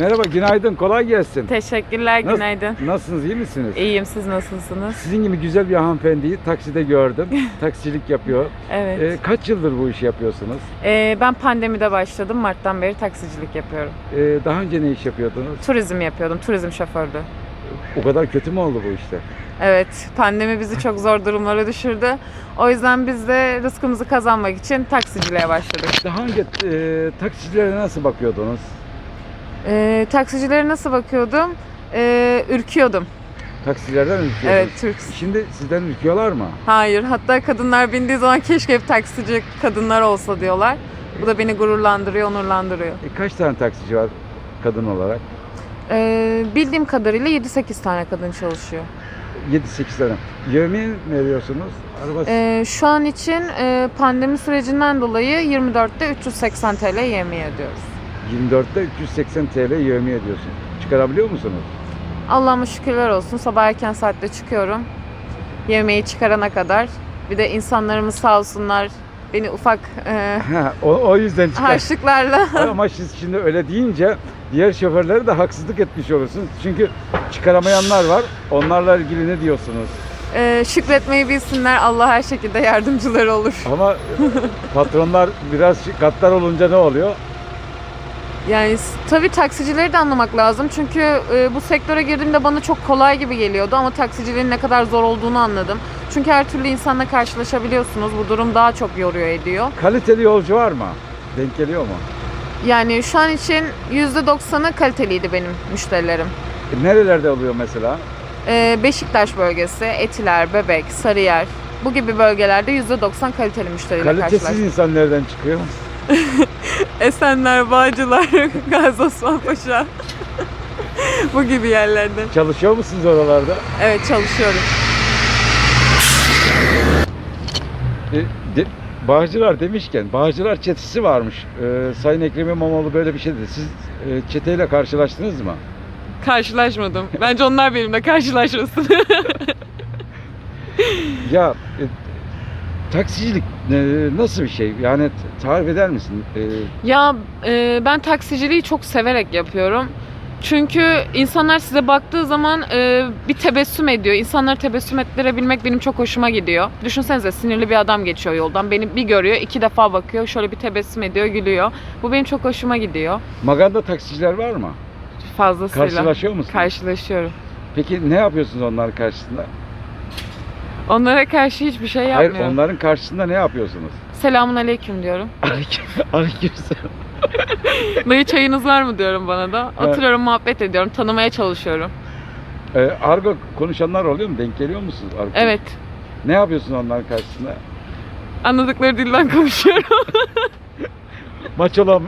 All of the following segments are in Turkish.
Merhaba, günaydın, kolay gelsin. Teşekkürler, Nasıl- günaydın. Nasılsınız, iyi misiniz? İyiyim, siz nasılsınız? Sizin gibi güzel bir hanımefendiyi takside gördüm. Taksicilik yapıyor. Evet. Ee, kaç yıldır bu işi yapıyorsunuz? Ee, ben pandemide başladım, Mart'tan beri taksicilik yapıyorum. Ee, daha önce ne iş yapıyordunuz? Turizm yapıyordum, turizm şoförlüğü. O kadar kötü mü oldu bu işte? Evet, pandemi bizi çok zor durumlara düşürdü. O yüzden biz de rızkımızı kazanmak için taksiciliğe başladık. Daha önce e, taksicilere nasıl bakıyordunuz? Ee, taksicilere nasıl bakıyordum? Ee, ürküyordum. Taksilerden ürküyordunuz. Evet, Türk. Şimdi sizden ürküyorlar mı? Hayır, hatta kadınlar bindiği zaman keşke hep taksici kadınlar olsa diyorlar. Bu da beni gururlandırıyor, onurlandırıyor. E, kaç tane taksici var kadın olarak? Ee, bildiğim kadarıyla 7-8 tane kadın çalışıyor. 7-8 tane. Yevmiye mi veriyorsunuz? Araba Ee, şu an için e, pandemi sürecinden dolayı 24'te 380 TL yemeği ödüyoruz. 24'te 380 TL yevmiye diyorsun. Çıkarabiliyor musunuz? Allah'ıma şükürler olsun. Sabah erken saatte çıkıyorum. Yemeği çıkarana kadar. Bir de insanlarımız sağ olsunlar beni ufak e, Ha, o, o yüzden çıkar. harçlıklarla Ama siz şimdi öyle deyince diğer şoförlere de haksızlık etmiş olursunuz. Çünkü çıkaramayanlar var. Onlarla ilgili ne diyorsunuz? e, şükretmeyi bilsinler. Allah her şekilde yardımcıları olur. Ama patronlar biraz gaddar olunca ne oluyor? Yani tabii taksicileri de anlamak lazım. Çünkü e, bu sektöre girdiğimde bana çok kolay gibi geliyordu ama taksiciliğin ne kadar zor olduğunu anladım. Çünkü her türlü insanla karşılaşabiliyorsunuz. Bu durum daha çok yoruyor ediyor. Kaliteli yolcu var mı? Denk geliyor mu? Yani şu an için %90'ı kaliteliydi benim müşterilerim. E, nerelerde oluyor mesela? E, Beşiktaş bölgesi, Etiler, Bebek, Sarıyer bu gibi bölgelerde %90 kaliteli müşteriyle Kalitesiz insan nereden çıkıyor? Esenler, Bağcılar, Gazi Osman Paşa bu gibi yerlerde. Çalışıyor musunuz oralarda? Evet çalışıyorum. E, de, Bağcılar demişken, Bağcılar çetesi varmış. E, Sayın Ekrem İmamoğlu böyle bir şey dedi. Siz e, çeteyle karşılaştınız mı? Karşılaşmadım. Bence onlar benimle karşılaşmasın. Ya e, taksicilik e, nasıl bir şey? Yani tarif eder misin? E, ya e, ben taksiciliği çok severek yapıyorum. Çünkü insanlar size baktığı zaman e, bir tebessüm ediyor. İnsanları tebessüm ettirebilmek benim çok hoşuma gidiyor. Düşünsenize sinirli bir adam geçiyor yoldan. Beni bir görüyor, iki defa bakıyor. Şöyle bir tebessüm ediyor, gülüyor. Bu benim çok hoşuma gidiyor. Maganda taksiciler var mı? Fazlasıyla. Karşılaşıyor musun? Karşılaşıyorum. Peki ne yapıyorsunuz onların karşısında? Onlara karşı hiçbir şey Hayır, yapmıyorum. onların karşısında ne yapıyorsunuz? Selamun aleyküm diyorum. Aleyküm, aleykümselam. Dayı çayınız var mı diyorum bana da. Oturuyorum muhabbet ediyorum. Tanımaya çalışıyorum. E, argo konuşanlar oluyor mu? Denk geliyor musunuz? Argo? Evet. Ne yapıyorsun onların karşısında? Anladıkları dilden konuşuyorum. Maç olan...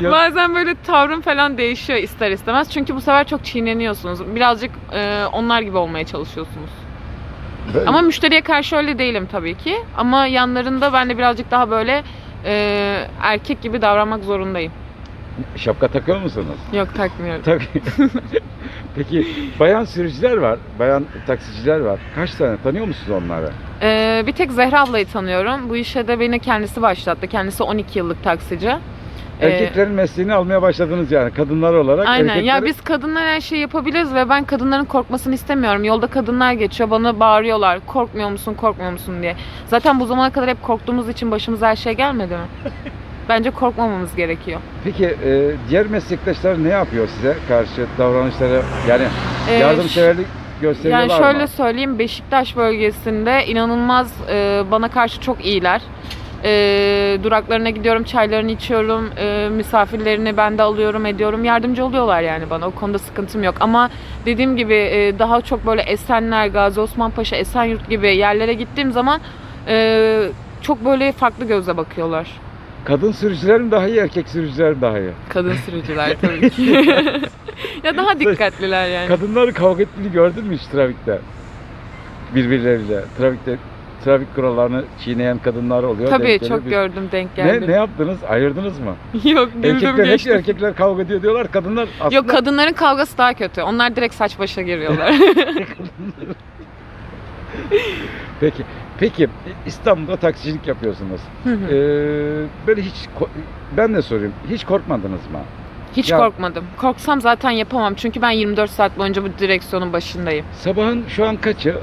e, e, Bazen böyle tavrım falan değişiyor ister istemez. Çünkü bu sefer çok çiğneniyorsunuz. Birazcık e, onlar gibi olmaya çalışıyorsunuz. Ben- Ama müşteriye karşı öyle değilim tabii ki. Ama yanlarında ben de birazcık daha böyle e, erkek gibi davranmak zorundayım. Şapka takıyor musunuz? Yok takmıyorum. Tak. Peki bayan sürücüler var, bayan taksiciler var. Kaç tane tanıyor musunuz onları? E, bir tek Zehra ablayı tanıyorum. Bu işe de beni kendisi başlattı. Kendisi 12 yıllık taksici. E, Erkeklerin mesleğini almaya başladınız yani kadınlar olarak. Aynen. Ya erkekleri- biz kadınlar her şeyi yapabiliriz ve ben kadınların korkmasını istemiyorum. Yolda kadınlar geçiyor, bana bağırıyorlar. Korkmuyor musun, korkmuyor musun diye. Zaten bu zamana kadar hep korktuğumuz için başımıza her şey gelmedi mi? Bence korkmamamız gerekiyor. Peki e, diğer meslektaşlar ne yapıyor size karşı davranışları? Yani Ee, yardımseverlik gösteriyorlar Yani şöyle mı? söyleyeyim, Beşiktaş bölgesinde inanılmaz e, bana karşı çok iyiler. E, duraklarına gidiyorum, çaylarını içiyorum, e, misafirlerini ben de alıyorum, ediyorum. Yardımcı oluyorlar yani bana. O konuda sıkıntım yok. Ama dediğim gibi e, daha çok böyle Esenler, Gazi Osman Paşa, Esenyurt gibi yerlere gittiğim zaman e, çok böyle farklı gözle bakıyorlar. Kadın sürücüler mi daha iyi, erkek sürücüler mi daha iyi? Kadın sürücüler tabii ki. ya daha dikkatliler yani. Kadınları kavga ettiğini gördün mü hiç trafikte? Birbirleriyle. Trafikte trafik kurallarını çiğneyen kadınlar oluyor. Tabii çok Bir- gördüm, denk Ne, geldi. ne yaptınız? Ayırdınız mı? Yok güldüm Erkekler, hep geçtim. erkekler kavga ediyor diyorlar. Kadınlar aslında... Yok kadınların kavgası daha kötü. Onlar direkt saç başa giriyorlar. Peki, peki İstanbul'da taksicilik yapıyorsunuz. Hı hı. Ee, böyle hiç ben de sorayım. Hiç korkmadınız mı? Hiç Ya- korkmadım. Korksam zaten yapamam. Çünkü ben 24 saat boyunca bu direksiyonun başındayım. Sabahın şu an kaçı?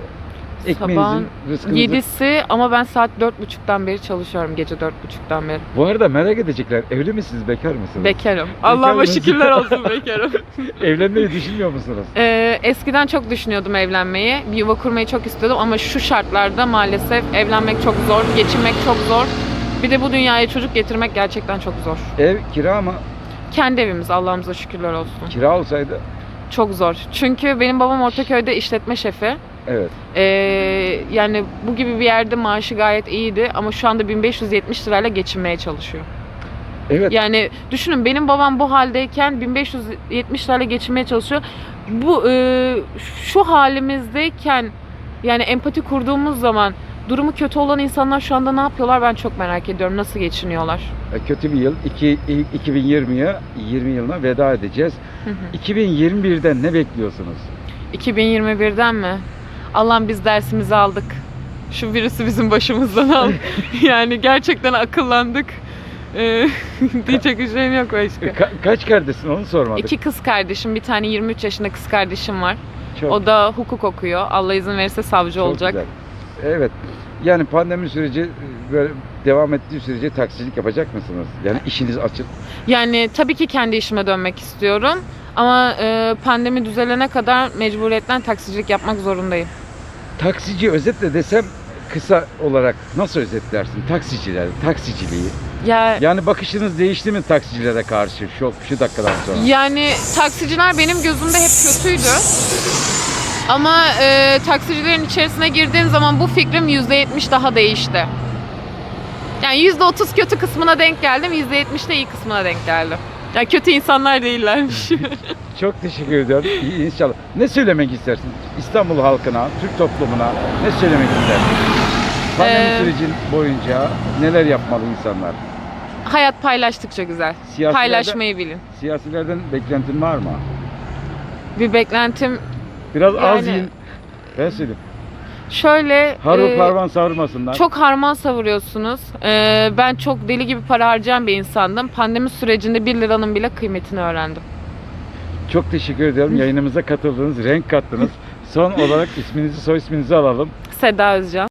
Ekmeğinizin, Sabahın rızkınızın. 7'si ama ben saat 4.30'dan beri çalışıyorum. Gece 4.30'dan beri. Bu arada merak edecekler. Evli misiniz, bekar mısınız? Bekarım. Allah'ıma şükürler olsun bekarım. Evlenmeyi düşünmüyor musunuz? Ee, eskiden çok düşünüyordum evlenmeyi. Bir yuva kurmayı çok istiyordum ama şu şartlarda maalesef evlenmek çok zor, geçinmek çok zor. Bir de bu dünyaya çocuk getirmek gerçekten çok zor. Ev kira mı? Kendi evimiz Allah'ımıza şükürler olsun. Kira olsaydı Çok zor. Çünkü benim babam Ortaköy'de işletme şefi. Evet. Ee, yani bu gibi bir yerde maaşı gayet iyiydi ama şu anda 1570 lirayla geçinmeye çalışıyor. Evet. Yani düşünün benim babam bu haldeyken 1570 lirayla geçinmeye çalışıyor. Bu e, şu halimizdeyken yani empati kurduğumuz zaman durumu kötü olan insanlar şu anda ne yapıyorlar ben çok merak ediyorum. Nasıl geçiniyorlar? E, Kötü bir yıl. İki, 2020'ye 20 yılına veda edeceğiz. Hı hı. 2021'den ne bekliyorsunuz? 2021'den mi? Allah'ım biz dersimizi aldık. Şu virüsü bizim başımızdan al. yani gerçekten akıllandık. Ee, diyecek bir şeyim yok başka. Ka- kaç kardeşsin onu sormadık. İki kız kardeşim, bir tane 23 yaşında kız kardeşim var. Çok, O da hukuk okuyor. Allah izin verirse savcı çok olacak. güzel. Evet. Yani pandemi süreci e, böyle devam ettiği sürece taksicilik yapacak mısınız? Yani işiniz açık. Yani tabii ki kendi işime dönmek istiyorum. Ama e, pandemi düzelene kadar mecburiyetten taksicilik yapmak zorundayım. Taksici özetle desem kısa olarak nasıl özetlersin taksiciler, taksiciliği? Ya Yani bakışınız değişti mi taksicilere karşı şu şu dakikadan sonra? Yani taksiciler benim gözümde hep kötüydü. Ama e, taksicilerin içerisine girdiğim zaman bu fikrim %70 daha değişti. Yani %30 kötü kısmına denk geldim, %70 de iyi kısmına denk geldim. Yani kötü insanlar değillermiş. Çok teşekkür ediyorum. İyi, İnşallah. Ne söylemek istersin? İstanbul halkına, Türk toplumuna ne söylemek istersin? Pandemi Ee, sürecin boyunca neler yapmalı insanlar? Hayat paylaştıkça güzel. Paylaşmayı bilin. Siyasilerden beklentin var mı? Bir beklentim Biraz az Yani- yiyin. Ben söyleyeyim. Şöyle... Harıl e, parvan savurmasınlar. Çok harman savuruyorsunuz. Ee, ben çok deli gibi para harcayan bir insandım. Pandemi sürecinde 1 liranın bile kıymetini öğrendim. Çok teşekkür ediyorum. Yayınımıza katıldınız, renk kattınız. Son olarak isminizi, soy isminizi alalım. Seda Özcan.